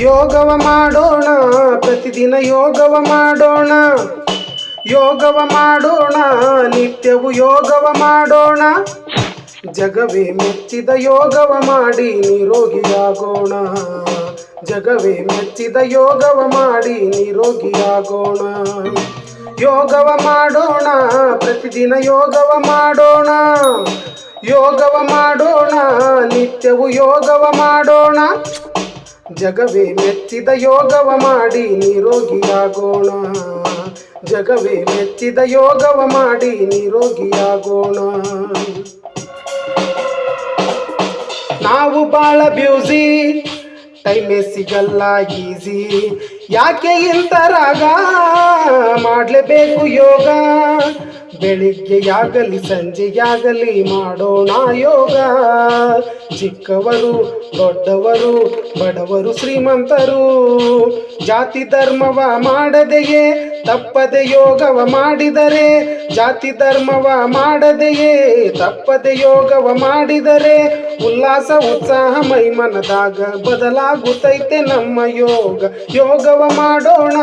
ಯೋಗವ ಮಾಡೋಣ, ಪ್ರತಿದಿನ ಯೋಗವ ಮಾಡೋಣ. ಯೋಗವ ಮಾಡೋಣ, ನಿತ್ಯವು ಯೋಗವ ಮಾಡೋಣ. ಜಗವೇ ಮೆಚ್ಚಿದ ಯೋಗವ ಮಾಡಿ ನಿರೋಗಿಯಾಗೋಣ. ಜಗವೇ ಮೆಚ್ಚಿದ ಯೋಗವ ಮಾಡಿ ನಿರೋಗಿಯಾಗೋಣ. ಯೋಗವ ಮಾಡೋಣ, ಪ್ರತಿದಿನ ಯೋಗವ ಮಾಡೋಣ. ಯೋಗವ ಮಾಡೋಣ, ನಿತ್ಯವು ಯೋಗವ ಮಾಡೋಣ. ಜಗವೇ ಮೆಚ್ಚಿದ ಯೋಗವ ಮಾಡಿ ನಿರೋಗಿಯಾಗೋಣ. ಜಗವೇ ಮೆಚ್ಚಿದ ಯೋಗವ ಮಾಡಿ ನಿರೋಗಿಯಾಗೋಣ. ನಾವು ಬಾಳ ಬ್ಯೂಸಿ, ಟೈಮೇ ಸಿಗಲ್ಲ ಈಸಿ. ಯಾಕೆ ಇಂಥ ರಾಗ ಮಾಡಲೇಬೇಕು ಯೋಗ. ಬೆಳಿಗ್ಗೆಯಾಗಲಿ, ಸಂಜೆಯಾಗಲಿ ಮಾಡೋಣ ಯೋಗ. ಚಿಕ್ಕವರು, ದೊಡ್ಡವರು, ಬಡವರು, ಶ್ರೀಮಂತರು, ಜಾತಿ ಧರ್ಮವ ಮಾಡದೆಯೇ, ತಪ್ಪದೆ ಯೋಗವ ಮಾಡಿದರೆ, ಜಾತಿ ಧರ್ಮವ ಮಾಡದೆಯೇ, ತಪ್ಪದೆ ಯೋಗವ ಮಾಡಿದರೆ, ಉಲ್ಲಾಸ, ಉತ್ಸಾಹ, ಮೈ ಮನದಾಗ ಬದಲಾಗುತ್ತೈತೆ ನಮ್ಮ ಯೋಗ. ಯೋಗವ ಮಾಡೋಣ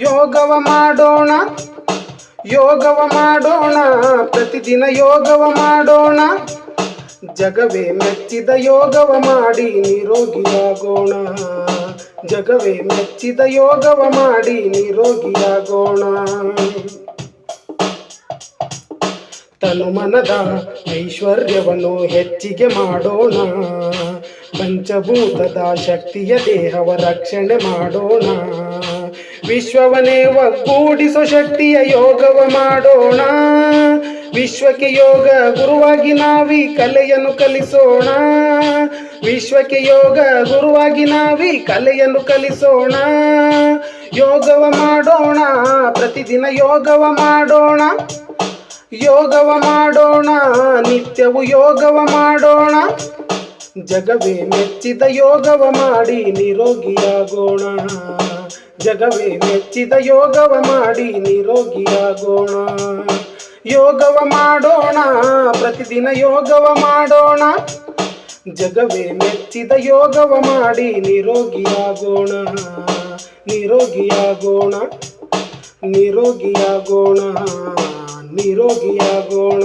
ಯೋಗವ ಮಾಡೋಣ. ಯೋಗವ ಮಾಡೋಣ, ಪ್ರತಿದಿನ ಯೋಗವ ಮಾಡೋಣ. ಜಗವೇ ಮೆಚ್ಚಿದ ಯೋಗವ ಮಾಡಿ ನಿರೋಗಿಯಾಗೋಣ. ಜಗವೇ ಮೆಚ್ಚಿದ ಯೋಗವ ಮಾಡಿ ನಿರೋಗಿಯಾಗೋಣ. ತನು ಮನದ ಐಶ್ವರ್ಯವನ್ನು ಹೆಚ್ಚಿಗೆ ಮಾಡೋಣ. ಪಂಚಭೂತದ ಶಕ್ತಿಯ ದೇಹವ ರಕ್ಷಣೆ ಮಾಡೋಣ. ವಿಶ್ವವನ್ನೇ ಒಗ್ಗೂಡಿಸೋ ಶಕ್ತಿಯ ಯೋಗವ ಮಾಡೋಣ. ವಿಶ್ವಕ್ಕೆ ಯೋಗ ಗುರುವಾಗಿ ನಾವಿ ಕಲೆಯನ್ನು ಕಲಿಸೋಣ. ವಿಶ್ವಕ್ಕೆ ಯೋಗ ಗುರುವಾಗಿ ನಾವಿ ಕಲೆಯನ್ನು ಕಲಿಸೋಣ. ಯೋಗವ ಮಾಡೋಣ, ಪ್ರತಿದಿನ ಯೋಗವ ಮಾಡೋಣ. ಯೋಗವ ಮಾಡೋಣ, ನಿತ್ಯವು ಯೋಗವ ಮಾಡೋಣ. ಜಗವೇ ಮೆಚ್ಚಿದ ಯೋಗವ ಮಾಡಿ ನಿರೋಗಿಯಾಗೋಣ. ಜಗವೇ ಮೆಚ್ಚಿದ ಯೋಗವ ಮಾಡಿ ನಿರೋಗಿಯಾಗೋಣ. ಯೋಗವ ಮಾಡೋಣ, ಪ್ರತಿದಿನ ಯೋಗವ ಮಾಡೋಣ. ಜಗವೇ ಮೆಚ್ಚಿದ ಯೋಗವ ಮಾಡಿ ನಿರೋಗಿಯಾಗೋಣ. ನಿರೋಗಿಯಾಗೋಣ ನಿರೋಗಿಯಾಗೋಣ ನಿರೋಗಿಯಾಗೋಣ.